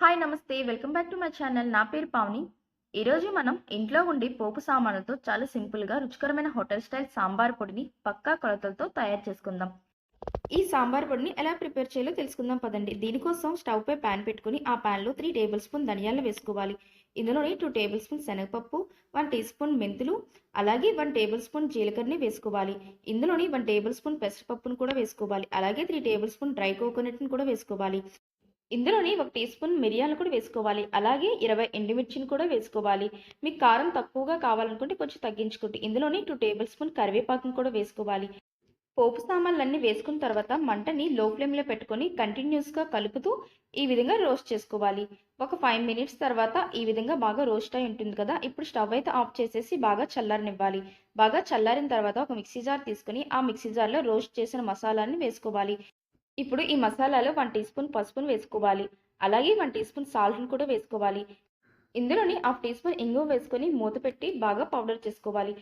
Hi నమస్తే. Welcome back to my channel. నా పేరు పావని ఈరోజు మనం ఇంట్లో ఉండి పోపు సామాన్లతో చాలా సింపుల్గా రుచికరమైన హోటల్ స్టైల్ సాంబార్ పొడిని పక్కా కొలతలతో తయారు చేసుకుందాం. ఈ సాంబార్ పొడిని ఎలా ప్రిపేర్ చేయాలో తెలుసుకుందాం పదండి. దీనికోసం స్టవ్ పై ప్యాన్ పెట్టుకుని ఆ ప్యాన్లో త్రీ టేబుల్ స్పూన్ ధనియాలు వేసుకోవాలి. ఇందులోని టూ టేబుల్ స్పూన్ శనగపప్పు వన్ టీ స్పూన్ మెంతులు అలాగే వన్ టేబుల్ స్పూన్ జీలకర్రని వేసుకోవాలి. ఇందులోని వన్ టేబుల్ స్పూన్ పెసరపప్పును కూడా వేసుకోవాలి. అలాగే త్రీ టేబుల్ స్పూన్ డ్రై కోకోనట్ని కూడా వేసుకోవాలి. ఇందులోని ఒక టీ స్పూన్ మిరియాలు కూడా వేసుకోవాలి. అలాగే ఇరవై ఎండుమిర్చిని కూడా వేసుకోవాలి. మీకు కారం తక్కువగా కావాలనుకుంటే కొంచెం తగ్గించుకోండి. ఇందులోని టూ టేబుల్ స్పూన్ కరివేపాకును కూడా వేసుకోవాలి. పోపు సామాన్లన్నీ వేసుకున్న తర్వాత మంటని లో ఫ్లేమ్లో పెట్టుకొని కంటిన్యూస్గా కలుపుతూ ఈ విధంగా రోస్ట్ చేసుకోవాలి. ఒక ఫైవ్ మినిట్స్ తర్వాత ఈ విధంగా బాగా రోస్ట్ అయి ఉంటుంది కదా. ఇప్పుడు స్టవ్ అయితే ఆఫ్ చేసేసి బాగా చల్లారనివ్వాలి. బాగా చల్లారిన తర్వాత ఒక మిక్సీ జార్ తీసుకొని ఆ మిక్సీ జార్లో రోస్ట్ చేసిన మసాలాని వేసుకోవాలి. ఇప్పుడు ఈ మసాలాలో వన్ టీ స్పూన్ పసుపును వేసుకోవాలి. అలాగే వన్ టీ స్పూన్ సాల్ట్ను కూడా వేసుకోవాలి. ఇందులోని హాఫ్ టీ స్పూన్ ఇంగువ వేసుకొని మూత పెట్టి బాగా పౌడర్ చేసుకోవాలి.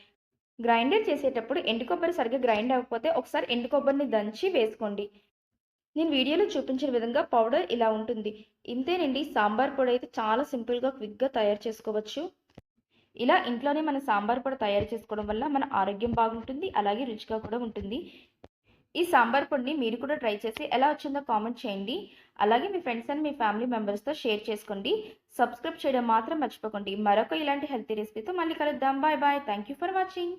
గ్రైండర్ చేసేటప్పుడు ఎండు కొబ్బరి సరిగ్గా గ్రైండ్ అవ్వకపోతే ఒకసారి ఎండు కొబ్బరిని దంచి వేసుకోండి. నేను వీడియోలో చూపించిన విధంగా పౌడర్ ఇలా ఉంటుంది. ఇంతేనండి సాంబార్ పొడి అయితే చాలా సింపుల్గా క్విక్గా తయారు చేసుకోవచ్చు. ఇలా ఇంట్లోనే మన సాంబార్ పొడి తయారు చేసుకోవడం వల్ల మన ఆరోగ్యం బాగుంటుంది అలాగే రుచిగా కూడా ఉంటుంది. ఈ సాంబార్ పొడిని మీరు కూడా ట్రై చేసి ఎలా వచ్చిందో కామెంట్ చేయండి. అలాగే మీ ఫ్రెండ్స్ అండ్ మీ ఫ్యామిలీ మెంబర్స్తో షేర్ చేసుకోండి. సబ్స్క్రైబ్ చేయడం మాత్రం మర్చిపోకండి. మరొక ఇలాంటి హెల్తీ రెసిపీతో మళ్ళీ కలుద్దాం. Bye bye. Thank you for watching.